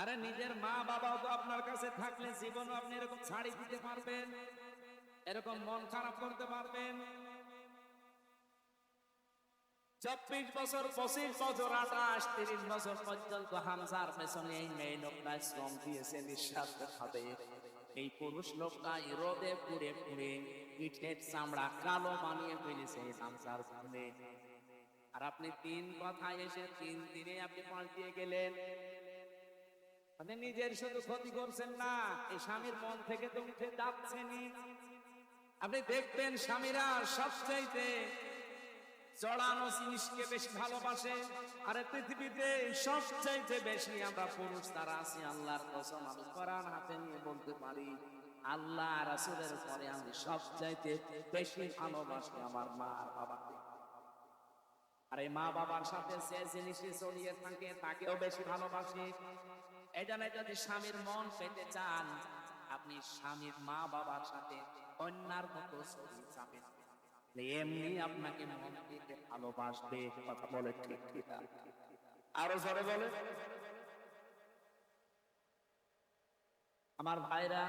আরে নিজের মা বাবাও তো আপনার কাছে থাকলে জীবনও আপনি এরকম ছাড়ি দিতে পারবেন। এরকম মন খারাপ করতে পারবেন। চব্বিশ বছর পঁচিশ বছর, আঠাশ তিরিশ বছর পর্যন্ত হামসার পেছনে এই মেয়ে লোকটা শ্রম দিয়েছে নিঃস্বার্থ ভাবে এই পুরুষ লোকটা রোদে পুড়ে পুড়ে ইটের চামড়া কালো বানিয়ে ফেলেছে এই হামসার সামনে। আর আপনি তিন কথায় এসে তিন দিনে আপনি পাল্টিয়ে গেলেন। নিজের শুধু ক্ষতি করছেন না, এই স্বামীর মন থেকে তো উঠে যাচ্ছেনি আপনি দেখবেন স্বামীরা সবচাইতে জড়ানো জিনিসকে বেশি ভালোবাসে, আর পৃথিবীতে সবচাইতে বেশি আমরা পুরুষ তারা আছি, আল্লাহর কসম আমি কোরআন হাতে নিয়ে বলতে পারি, আল্লাহ রাসূলের পরে আমি সবচাইতে বেশি ভালোবাসি আমার মা আর বাবাকে। আর এই মা বাবার সাথে যে জিনিসে জড়িয়ে থাকে, তাকেও বেশি ভালোবাসি। এই যদি স্বামীর মন পেতে চান, আপনি স্বামীর মা বাবার সাথে কন্যার মতো জড়িয়ে যাবেন এমনি আপনাকে মন থেকে ভালোবাসবে, কথা বলে ঠিক ঠিক আরও জোরে বলে। আমার ভাইরা,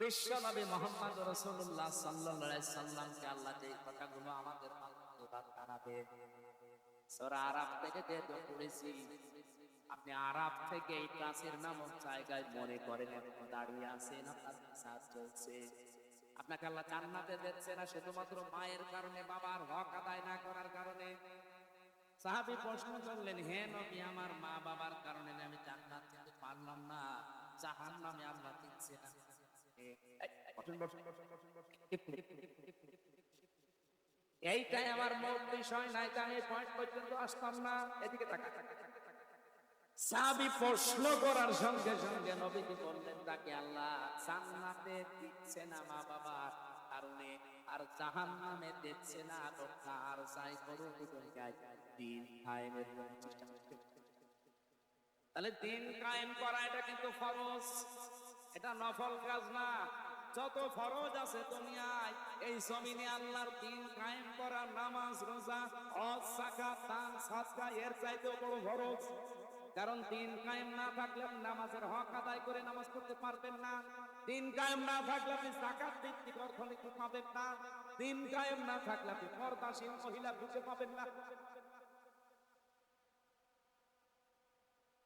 বিশ্বনবী মোহাম্মদ রসুল্লাহ সাল্লাল্লাহু সাল্লামকে আল্লাহ যে কথাগুলো আমাদের জানাবে সূরা আরাফ থেকে যেহেতু পড়েছি আপনি আরাফ থেকে এই প্রাচীর নামক জায়গায় মনে করেন এখন দাঁড়িয়ে আছেন, আপনার সাথ চলছে। আপনাকে আল্লাহ জান্নাতে দিচ্ছে না শুধুমাত্র মায়ের কারণে, বাবার হক আদায় না করার কারণে। সাহাবী প্রশ্ন করলেন, হে নবী, আমার মা বাবার কারণে আমি জান্নাত যেতে পারলাম না, জাহান্নামে আল্লাহ দিচ্ছে না। এইটাই আমার মূল বিষয় নাই আমি পয়েন্ট পর্যন্ত আসতাম না, এদিকে তাকা প্রশ্ন করার সঙ্গে সঙ্গে নবীজি বললেন, তাকে আল্লাহ জান্নাতে দিচ্ছে না মা কারণে, আর দিচ্ছে না দিন চেষ্টা তাহলে দিন কায়েম করা এটা কিন্তু ফরজ। এটা নফল কাজ না। যত ফরজ আছে দুনিয়ায়, এই জমিনে আল্লাহর দিন কায়েম করা, নামাজ, রোজা যাকাত, দান, সাদকা, এর চাইতেও বড় ফরজ। কারণ দিন কায়েম না থাকলে নামাজের হক আদায় করে নামাজ পড়তে পারবেন না। দিন কায়েম না থাকলে আপনি জাকাত ভিত্তিক অর্থনীতি পাবেন না। দিন কায়েম না থাকলে আপনি পর্দাসীন মহিলা খুঁজে পাবেন না।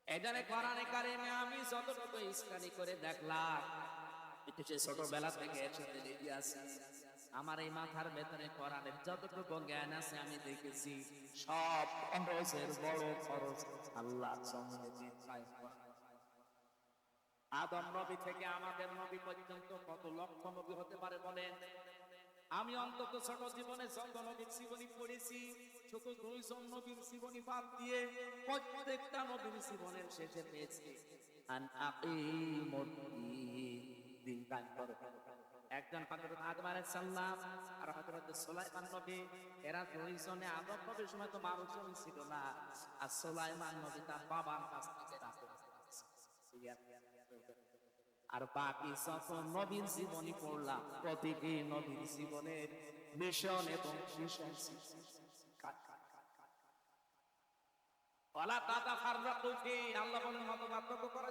এখানে কোরআনে কারিমে আমি যতটুকু স্টাডি করে দেখলাম, একটু সে ছোটবেলা থেকে একসাথে রেডি আছি। আমার এই মাথার ভেতরে কোরআনের যতটুকু জ্ঞান আছে আমি দেখেছি, সব খরচের বড় খরচ। আল্লাহ দিন আদম নবী থেকে আমাদের নবী পর্যন্ত কত লক্ষ নবী হতে পারে বলেন? আমি অন্তত ছোট জীবনে যত নবীর জীবনী পড়েছি, ছোট দুইজন নবীর জীবনী বাদ দিয়ে প্রত্যেকটা নবীর জীবনের শেষে পেয়েছি। আন আকিমুদ দিন কায়েম করো। একজন হযরত আদম আলাইহিস সালাম আর হযরত সুলাইমান নবী, এরা দুইজনে আদম নবীর সময় তো মানুষজন ছিল না। আর সোলাইমান নবী তার বাবার কাছ থেকে আর বাকি যত নবীর জীবনী পড়লাম। প্রতিটি নবীর জীবনের মিশন এবং মিশন আল্লাহ করা